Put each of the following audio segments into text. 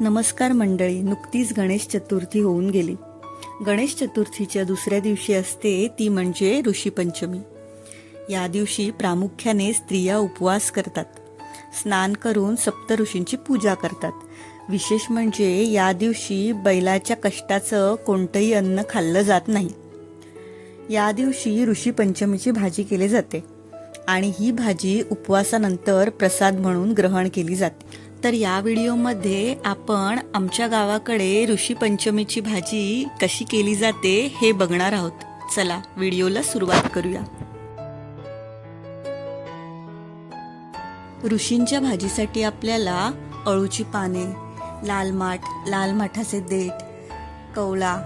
नमस्कार मंडळी नुकतीच गणेश चतुर्थी होऊन गेली. गणेश चतुर्थीच्या दुसऱ्या दिवशी असते ती म्हणजे ऋषीपंचमी या दिवशी प्रामुख्याने स्त्रिया उपवास करतात. स्नान करून सप्त ऋषींची पूजा करतात. विशेष म्हणजे या दिवशी बैलाच्या कष्टाचं कोणतंही अन्न खाल्लं जात नाही. या दिवशी ऋषीपंचमीची भाजी केली जाते आणि ही भाजी उपवासानंतर प्रसाद म्हणून ग्रहण केली जाते. तर या व्हिडिओमध्ये आपण आमच्या गावाकडे ऋषीपंचमीची भाजी कशी केली जाते हे बघणार आहोत. चला व्हिडिओला सुरुवात करूया. ऋषींच्या भाजीसाठी आपल्याला अळूची पाने लाल माठ लाल माठाचे देठ कवळा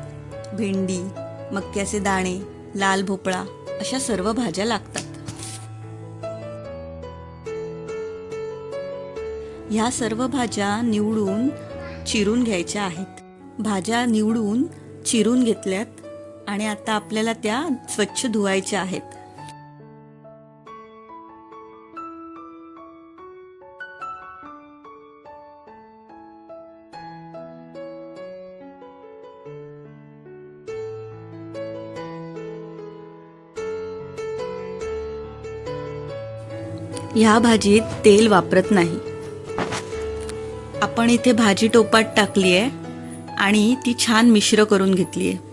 भेंडी मक्याचे दाणे लाल भोपळा अशा सर्व भाज्या लागतात. ह्या सर्व भाज्या निवडून चिरून घ्यायच्या आहेत. भाज्या निवडून चिरून घेतल्यात आणि आता आपल्याला त्या स्वच्छ धुवायच्या आहेत. ह्या भाजीत तेल वापरत नाही. आपण इथे भाजी टोपात टाकली आहे आणि ती छान मिश्र करून घेतली आहे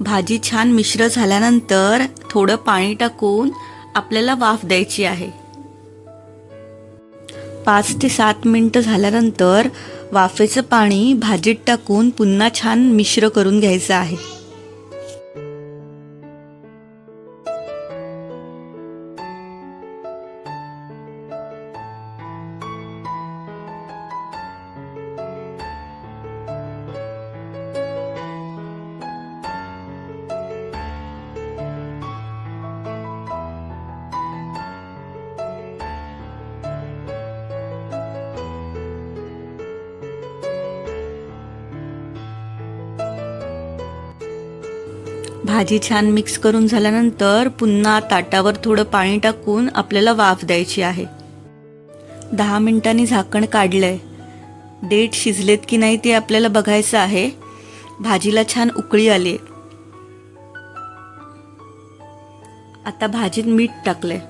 भाजी छान मिश्र झाल्यानंतर थोडं पाणी टाकून आपल्याला वाफ द्यायची आहे. पाच ते सात मिनटं झाल्यानंतर वाफेचं पाणी भाजीत टाकून पुन्हा छान मिश्र करून घ्यायचं आहे. भाजी छान मिक्स करून झाल्यानंतर पुन्हा ताटावर थोडं पाणी टाकून आपल्याला वाफ द्यायची आहे. दहा मिनिटांनी झाकण काढलंय. डेट शिजलेत की नाही ते आपल्याला बघायचं आहे. भाजीला छान उकळी आली आता भाजीत मीठ टाकलंय.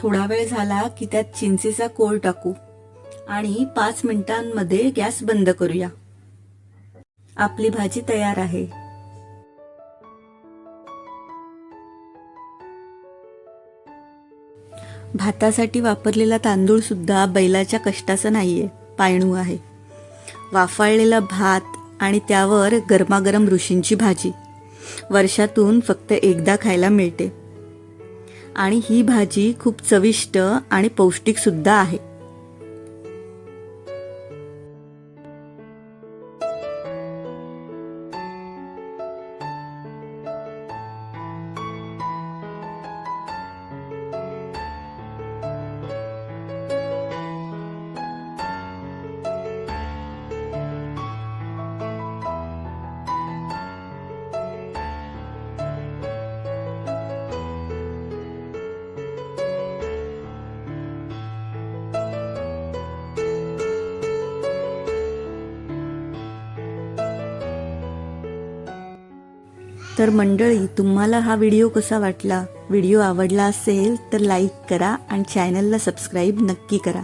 थोडा वेळ झाला की त्यात चिंचेचा कोळ टाकू. आणि पाच मिनिटांमध्ये गॅस बंद करूया. आपली भाजी तयार आहे. भातासाठी वापरलेला तांदूळ सुद्धा बैलाच्या कष्टाचा नाहीये पायणू आहे. वाफाळलेला भात आणि त्यावर गरमागरम ऋषींची भाजी. वर्षातून फक्त एकदा खायला मिळते. आणि ही भाजी खूप चविष्ट आणि पौष्टिक सुद्धा आहे. तर मंडळी तुम्हाला हा व्हिडिओ कसा वाटला? व्हिडिओ आवडला असेल तर लाईक करा आणि चॅनलला सबस्क्राईब नक्की करा.